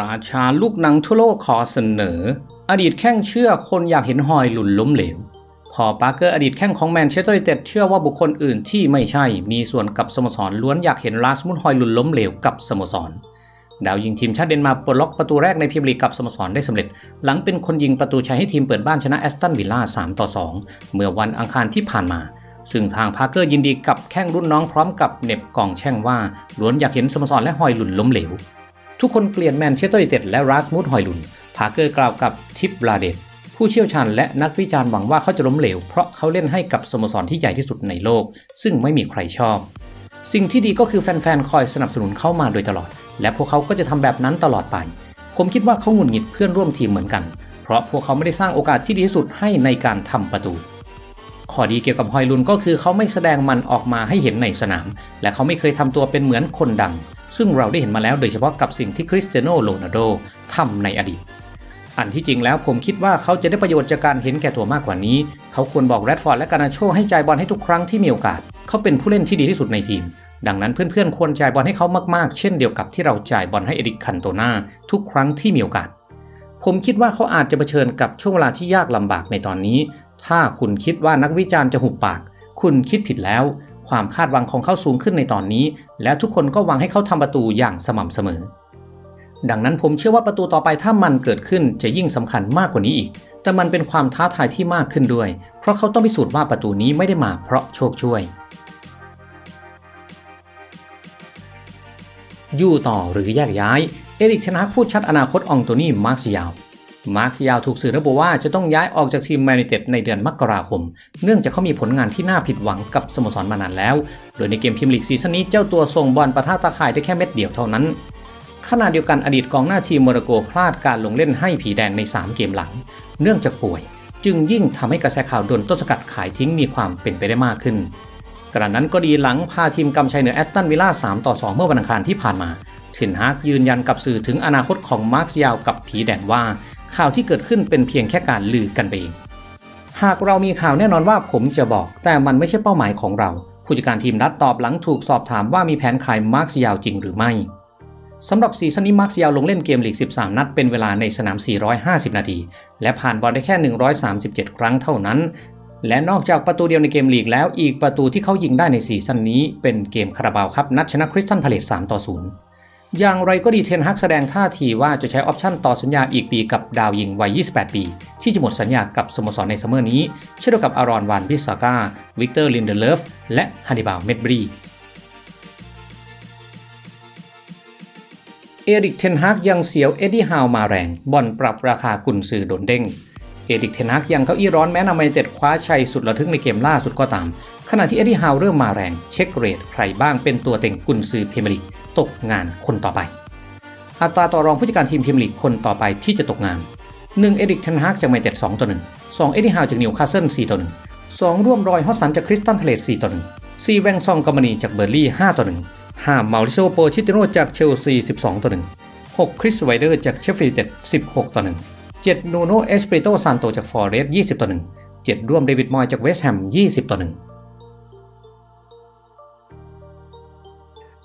ราชาลูกหนังทั่วโลกขอเสนอ อดีตแข้งเชื่อคนอยากเห็นฮอยหลุนล้มเหลว พอปาร์เกอร์อดีตแข้งของแมนเชสเตอร์ยูไนเต็ดเชื่อว่าบุคคลอื่นที่ไม่ใช่มีส่วนกับสโมสรล้วนอยากเห็นลาสมุนฮอยหลุนล้มเหลวกับสโมสร ดาวยิงทีมชาติเดนมาร์กปลดล็อกประตูแรกในพรีเมียร์ลีกับสโมสรได้สำเร็จ หลังเป็นคนยิงประตูชัยให้ทีมเปิดบ้านชนะแอสตันวิลล่า3ต่อ2 เมื่อวันอังคารที่ผ่านมาซึ่งทางพาร์เกอร์ยินดีกับแข้งรุ่นน้องพร้อมกับเน็บกองแช่งว่าล้วนอยากเห็นสโมสรและฮอยหลุนล้มเหลว ทุกคนเกลียดแมนเชสเตอร์ยูไนเต็ดและราสมุสฮอยลุน พาเกอร์กล่าวกับทิปบราเดตผู้เชี่ยวชาญและนักวิจารณ์หวังว่าเขาจะล้มเหลว เพราะเขาเล่นให้กับสโมสรที่ใหญ่ที่สุดในโลก ซึ่งไม่มีใครชอบ สิ่งที่ดีก็คือแฟนๆ คอยสนับสนุนเข้ามาโดยตลอด และพวกเขาก็จะทำแบบนั้นตลอดไป ผมคิดว่าเขาหงุดหงิดเพื่อนร่วมทีมเหมือนกัน เพราะพวกเขาไม่ได้สร้างโอกาสที่ดีที่สุดให้ในการทำประตู ข้อดีเกี่ยวกับฮอยลุนก็คือเขาไม่แสดงมันออกมาให้เห็นในสนาม และเขาไม่เคยทำตัวเป็นเหมือนคนดัง ซึ่งเราได้เห็นมาแล้วโดยเฉพาะกับสิ่งที่คริสเตียโนโรนัลโดทำในอดีต อันที่จริงแล้วผมคิดว่าเขาจะได้ประโยชน์จากการเห็นแก่ตัวมากกว่านี้ เขาควรบอกแรดฟอร์ดและกานาโชให้จ่ายบอลให้ทุกครั้งที่มีโอกาส เขาเป็นผู้เล่นที่ดีที่สุดในทีม ดังนั้นเพื่อนๆควรจ่ายบอลให้เขามากๆ เช่นเดียวกับที่เราจ่ายบอลให้เอริกคันโตนาทุกครั้งที่มีโอกาส ผมคิดว่าเขาอาจจะเผชิญกับช่วงเวลาที่ยากลำบากในตอนนี้ ถ้าคุณคิดว่านักวิจารณ์จะหุบปาก คุณคิดผิดแล้ว ความคาดหวังของเขาสูงขึ้นในตอนนี้ และทุกคนก็หวังให้เขาทำประตูอย่างสม่ำเสมอ ดังนั้นผมเชื่อว่าประตูต่อไปถ้ามันเกิดขึ้นจะยิ่งสำคัญมากกว่านี้อีก แต่มันเป็นความท้าทายที่มากขึ้นด้วย เพราะเขาต้องพิสูจน์ว่าประตูนี้ไม่ได้มาเพราะโชคช่วย อยู่ต่อหรือแยกย้าย เอริกเทนฮากพูดชัดอนาคตอองโตนี่มาร์คซิยาว มาร์คซิยาวถูกสื่อระบุว่าจะต้องย้ายออกจากทีมแมนยูเต็ดในเดือนมกราคม เนื่องจากเขามีผลงานที่น่าผิดหวังกับสโมสรมานานแล้ว โดยในเกมพรีเมียร์ลีกซีซั่นนี้เจ้าตัวส่งบอลประท่าตาข่ายได้แค่เม็ดเดียวเท่านั้น ขณะเดียวกันอดีตกองหน้าทีมโมร็อกโกพลาดการลงเล่นให้ผีแดงใน 3 เกมหลัง เนื่องจากป่วย จึงยิ่งทำให้กระแสข่าวโดนต้นสกัดขายทิ้งมีความเป็นไปได้มากขึ้นกระนั้นก็ดีหลังพาทีมกำชัยเหนือแอสตันวิลล่า3ต่อ2 เมื่อวันอังคารที่ผ่านมาเทนฮากยืนยันกับสื่อถึงอนาคตของมาร์คยาวกับผีแดงว่า ข่าวที่เกิดขึ้นเป็นเพียงแค่การลือกันไปเองหากเรามีข่าวแน่นอนว่าผมจะบอก แต่มันไม่ใช่เป้าหมายของเรา ผู้จัดการทีมรัดตอบหลังถูกสอบถามว่ามีแผนขายมาร์คยาวจริงหรือไม่สำหรับซีซั่นนี้มาร์คยาวลงเล่นเกมลีก 13 นัดเป็นเวลาในสนาม 450 นาที และผ่านบอลได้แค่ 137 ครั้งเท่านั้น และนอกจากประตูเดียวในเกมลีกแล้วอีกประตูที่เขายิงได้ในซีซั่นนี้เป็นเกมคาราบาวครับนัดชนะคริสตันพาเลต3ต่อ0 อย่างไรก็ดีเทนฮักแสดงท่าทีว่าจะใช้ออปชั่นต่อสัญญาอีกปีกับดาวยิงวัย 28 ปี ที่จะหมดสัญญากับสโมสรในซัมเมอร์นี้ เช่นเดียวกับอารอนวานบิสากาวิกเตอร์ลินเดเลฟและฮันนิบาลเมดบรีเอริกเทนฮักยังเสียวเอ็ดดี้ฮาวมาแรงบอลปรับราคากุนซือโดนเด้งเอริกเทนฮักยังเก้าอี้ร้อนแม้นำไมเต็ดคว้าชัยสุดระทึกในเกมล่าสุดก็ตาม ขณะที่เอ็ดดี้ฮาวเริ่มมาแรงเช็คเรทใครบ้างเป็นตัวเต็งกุนซือเพเมร์ลีก ตกงานคนต่อไป อัตราต่อรองผู้จัดการทีมพรีเมียร์ลีกคนต่อไปที่จะตกงาน 1 เอริกเทนฮากจากไมนเชสเต็ด2ต่อ1 2เอ็ดดี้ฮาวจากนิวคาสเซิล4ต่อ1 2ร่วมรอยฮอสสันจากคริสตันพาเลต4ต่อ1 4แวงซองกอมานีจากเบอร์ลี่5ต่อ1 5มาริโซโปชิติโนจากเชลซี12ต่อ1 6คริสไวเดอร์จากเชฟฟิลด์เต็ด16ต่อ1 7นูโนเอสเปริโตซานโตจากฟอร์เรสต์20ต่อ1 7ร่วมเดวิดมอยจากเวสต์แฮม20ต่อ1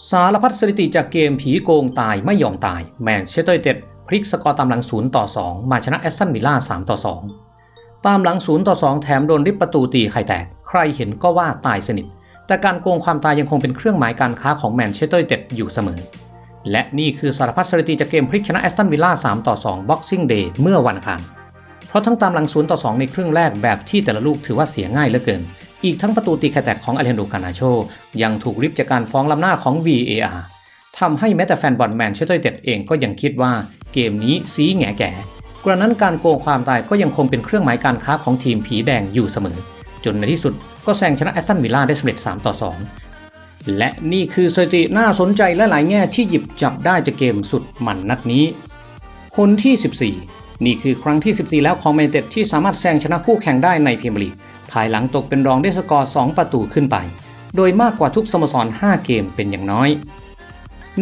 สารพัดสถิติจากเกมผีโกงตายไม่ยอมตายแมนเชสเตอร์ยูไนเต็ดพลิกสกอร์ตามหลัง 0 ต่อ 2 มาชนะแอสตันวิลล่า 3 ต่อ 2 ตามหลัง 0 ต่อ 2 แถมโดนริบประตูตีไข่แตก ใครเห็นก็ว่าตายสนิท แต่การโกงความตายยังคงเป็นเครื่องหมายการค้าของแมนเชสเตอร์ยูไนเต็ดอยู่เสมอ และนี่คือสารพัดสถิติจากเกมพลิกชนะแอสตันวิลล่า 3 ต่อ 2 Boxing Day เมื่อวันอังคารเพราะทั้งตามหลัง 0 ต่อ 2 ในครึ่งแรกแบบที่แต่ละลูกถือว่าเสียง่ายเหลือเกิน อีกทั้งประตูตีไข่แตกของอเลนโดกานาโชยังถูกริบจากการฟ้องล้ำหน้าของ VAR ทำให้แม้แต่แฟนบอลแมนเชสเตอร์ยูไนเต็ดเองก็ยังคิดว่าเกมนี้ซีแง่แก่กระนั้นการโกงความตายก็ยังคงเป็นเครื่องหมายการค้าของทีมผีแดงอยู่เสมอ จนในที่สุดก็แซงชนะแอสตันวิลล่าได้สำเร็จ 3 ต่อ 2 และนี่คือสถิติน่าสนใจและหลายแง่ที่หยิบจับได้จากเกมสุดมันนัดนี้ คนที่ 14 นี่คือครั้งที่ 14 แล้วของแมนยูไนเต็ดที่สามารถแซงชนะคู่แข่งได้ในพรีเมียร์ลีก ภายหลังตกเป็นรองด้วยสกอร์ 2 ประตูขึ้นไป โดยมากกว่าทุกสโมสร 5 เกมเป็นอย่างน้อย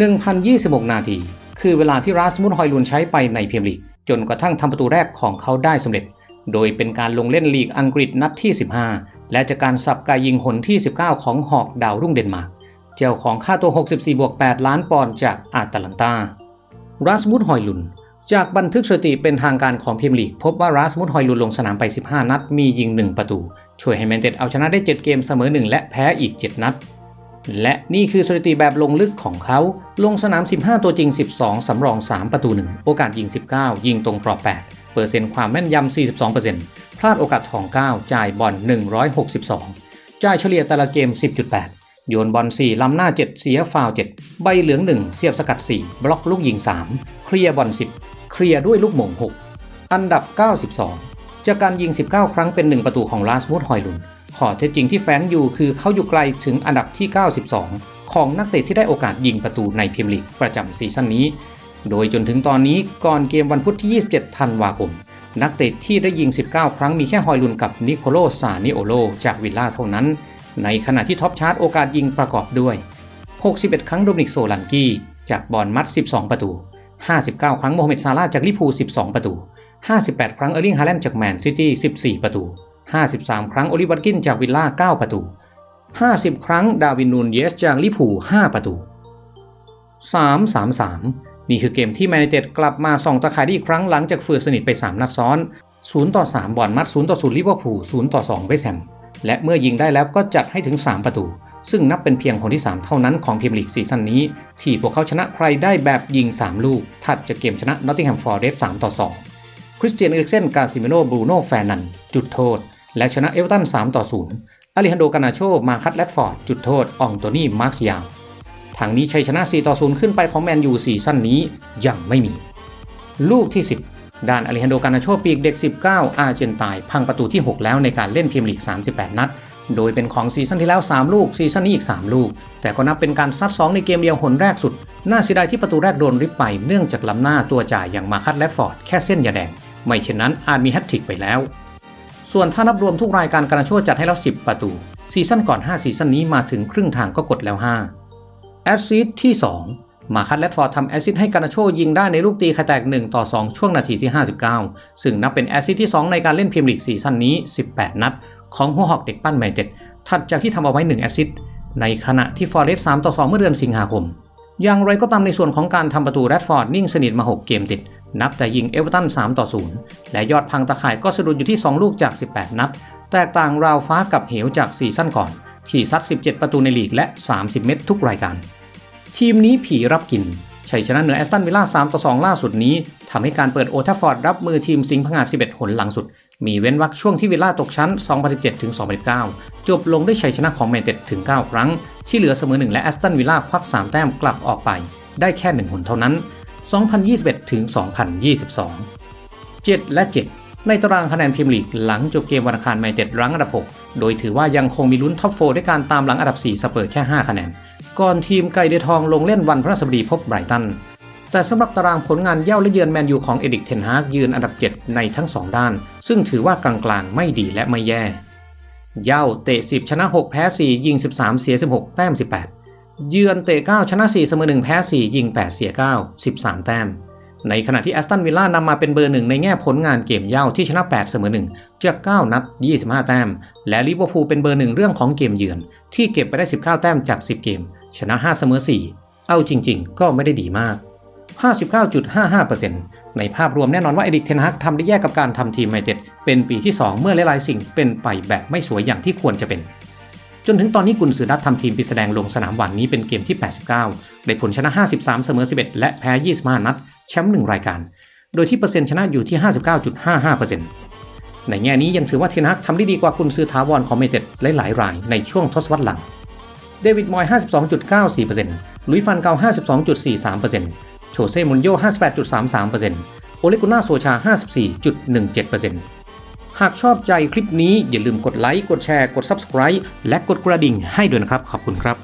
1,026 นาที คือเวลาที่ราสมุนฮอยลุนใช้ไปในเมียร์ลีก จนกระทั่งทำประตูแรกของเขาได้สำเร็จ โดยเป็นการลงเล่นลีกอังกฤษนัดที่ 15 และจากการสับกายยิงหนที่ 19 ของหอกดาวรุ่งเดนมาร์กเจ้าของค่าตัว 64บวก8ล้านปอนด์จากอาตแลนตาราสมุดฮอยลุน จากบันทึกสถิติเป็นทางการของพรีเมียร์ลีก พบว่าราสมุดฮอยลุนลงสนามไป 15 นัด มียิง 1 ประตู ช่วยให้แมนเตดเอาชนะได้ 7 เกมเสมอ 1 และแพ้อีก 7 นัด และนี่คือสถิติแบบลงลึกของเขา ลงสนาม 15 ตัวจริง 12 สำรอง 3 ประตู 1 โอกาสยิง 19 ยิงตรงกรอบ 8 เปอร์เซ็นต์ความแม่นยำ 42%พลาดโอกาสทอง 9 จ่ายบอล 162 จ่ายเฉลี่ยแต่ละเกม 10.8 โยนบอล 4 ล้ำหน้า 7 เสียฟาวล์7ใบเหลือง 1 เสียบสกัด 4 บล็อกลูกยิง 3 เคลียร์บอล 10 เคลียร์ด้วยลูกหม่ง 6 อันดับ 92 จากการยิง 19 ครั้งเป็น 1 ประตูของลาสมูดฮอยลุนข้อเท็จจริงที่แฝงอยู่คือเขาอยู่ไกลถึงอันดับที่ 92 ของนักเตะที่ได้โอกาสยิงประตูในพรีเมียร์ลีกประจำซีซั่นนี้ โดยจนถึงตอนนี้ก่อนเกมวันพุธที่ 27 ธันวาคม นักเตะที่ได้ยิง 19 ครั้งมีแค่ฮอยลุนกับนิโคโลซานิโอโลจากวิลล่าเท่านั้น ในขณะที่ท็อปชาร์ตโอกาสยิงประกอบด้วย 61 ครั้งโดมินิกโซลันกี้จากบอลมัด 12 ประตู 59 ครั้งโมฮัมเหม็ดซาลาจากลิพู12 ประตู 58 ครั้งเออร์ลิงฮาแลนด์จากแมนซิตี้14 ประตู 53 ครั้งโอลิวัตกินจากวิลล่า9 ประตู 50 ครั้งดาวินนูนเยสจากลิเวอร์พู5 ประตู 3-3-3 นี่คือเกมที่แมนยูไนเต็ดกลับมาส่องตะข่ายได้อีกครั้งหลังจากฝืนสนิทไป 3 นัดซ้อน 0 ต่อ 3 บอลมัด 0 ต่อ 0 ลิเวอร์พูล 0 ต่อ 2 เวสแฮม และเมื่อยิงได้แล้วก็จัดให้ถึง 3 ประตู ซึ่งนับเป็นเพียงคนที่ 3 เท่านั้นของพรีเมียร์ลีกซีซั่นนี้ ที่พวกเขาชนะใครได้แบบยิง 3 ลูก ถัดจากเกมชนะนอตติงแฮมฟอร์เรสต์3ต่อ 2 คริสเตียนเอริกเซนกาซิเมโนบรูโน่แฟรนัน จุดโทษ และชนะเอเวอร์ตัน3ต่อ 0อาริฮันโดกานาโช มาคัตแรดฟอร์ด จุดโทษ อองโตนี่ มาร์คยาวทางนี้ชัยชนะ 4 ต่อ 0 ขึ้นไปของแมนยูซีซั่นนี้ยังไม่มี ลูกที่ 10ด้านอาริฮันโดกานาโชปีกเด็ก 19 อาร์เจนตาย พังประตูที่ 6 แล้วในการเล่นพรีเมียร์ลีก 38 นัด โดยเป็นของซีซั่นที่แล้ว 3 ลูกซีซั่นนี้อีก 3 ลูก แต่ก็นับเป็นการซัด2ในเกมเดียวหนแรกสุด น่าเสียดายที่ประตูแรกโดนริบไปเนื่องจากล้ำหน้าตัวจ่ายอย่างมาคัตแรดฟอร์ดแค่เส้นยาแดง ไม่เช่นนั้นอาจมีแฮตทริกไปแล้ว ส่วนถ้านับรวมทุกรายการการาโชจัดให้แล้ว 10 ประตู ซีซั่นก่อน 5 ซีซั่นนี้มาถึงครึ่งทางก็กดแล้ว5แอสซิสที่ 2 มาคัตแรดฟอร์ดทำแอซิสให้การาโชยิงได้ในลูกตีคาแตก 1 ต่อ 2 ช่วงนาทีที่ 59 ซึ่งนับเป็นแอซิสที่ 2 ในการเล่นพรีเมียร์ลีกซีซั่นนี้ 18 นัด ของหัวหอกเด็กปั้นแมนเต็ดถัดจากที่ทำเอาไว้ 1 แอซิสในขณะที่ฟอร์เรสต์3ต่อ 2 เมื่อเดือนสิงหาคม อย่างไรก็ตามในส่วนของการทำประตูแรดฟอร์ดนิ่งสนิทมา 6 เกมติด นับแต่ยิงเอเวอร์ตัน3ต่อ 0 และยอดพังตะข่ายก็สะดุดอยู่ที่ 2 ลูกจาก 18 นัด แตกต่างราวฟ้ากับเหวจากซีซั่นก่อนที่ซัด 17 ประตูในลีกและ 30 เม็ดทุกรายการ ทีมนี้ผีรับกินชัยชนะเหนือแอสตันวิลล่า 3 ต่อ 2 ล่าสุดนี้ทำให้การเปิดโอทัฟฟอร์ดรับมือทีมสิงห์พงา11 หนหลังสุด มีเว้นวรรคช่วงที่วิลล่าตกชั้น 2017-2019 จบลงด้วยชัยชนะของแมนเต็ดถึง 9 ครั้ง ที่เหลือเสมอ 1 และแอสตันวิลล่าควัก 3 แต้มกลับออกไป ได้แค่ 1 หนเท่านั้น 2021-2022 7 และ 7 ในตารางคะแนนพรีเมียร์ลีกหลังจบเกมวันอังคารแมนเต็ดรั้งอันดับ 6 โดยถือว่ายังคงมีลุ้นท็อปโฟด้วยการตามหลังอันดับ 4 สเปอร์แค่ 5 คะแนน ก่อนทีมไก่เดือทองลงเล่นวันพฤหัสบดีพบไบรตัน แต่สำหรับตารางผลงานเย่าและเยือนแมนยูของเอดิกเทนฮากยืนอันดับ 7 ในทั้ง 2 ด้าน ซึ่งถือว่ากลางๆ ไม่ดีและไม่แย่ เย่าเตะ 10 ชนะ 6 แพ้ 4 ยิง 13 เสีย 16 แต้ม 18 เยือนเตะ 9 ชนะ 4 เสมอ 1 แพ้ 4 ยิง 8 เสีย 9 13 แต้มในขณะที่แอสตันวิลล่านำมาเป็นเบอร์หนึ่งในแง่ผลงานเกมเย่าที่ชนะ 8 เสมอ1จาก 9 นัด 25 แต้ม และลิเวอร์พูลเป็นเบอร์หนึ่งเรื่องของเกมเยือน ที่เก็บไปได้ 19 แต้มจาก 10 เกม ชนะ 5 เสมอ 4 เอาจริง ๆ ก็ไม่ได้ดีมาก 59.55%ในภาพรวมแน่นอนว่าเอดิกเทนฮักทำได้แย่กับการทำทีมไมเต็ดเป็นปีที่ 2 เมื่อหลายๆสิ่งเป็นไปแบบไม่สวยอย่างที่ควรจะเป็น จนถึงตอนนี้กุนซือนัดทำทีมปีแสดงลงสนามวันนี้เป็นเกมที่ 89 ได้ผลชนะ 53 เสมอ 11 และแพ้ 25 นัด แชมป์1รายการ โดยที่เปอร์เซ็นต์ชนะอยู่ที่ 59.55%ในแง่นี้ยังถือว่าเทนฮักทำได้ดีกว่ากุนซือถาวรของเมเต็ดหลายๆรายในช่วงทศวรรษหลัง เดวิดมอย 52.94%ลุยฟันเกา52.43%โชเซ่มุนโย 58.33%โอเลกุน่าโซชา 54.17%หากชอบใจคลิปนี้อย่าลืมกดไลค์ กดแชร์ กด Subscribe และกดกระดิ่งให้ด้วยนะครับ ขอบคุณครับ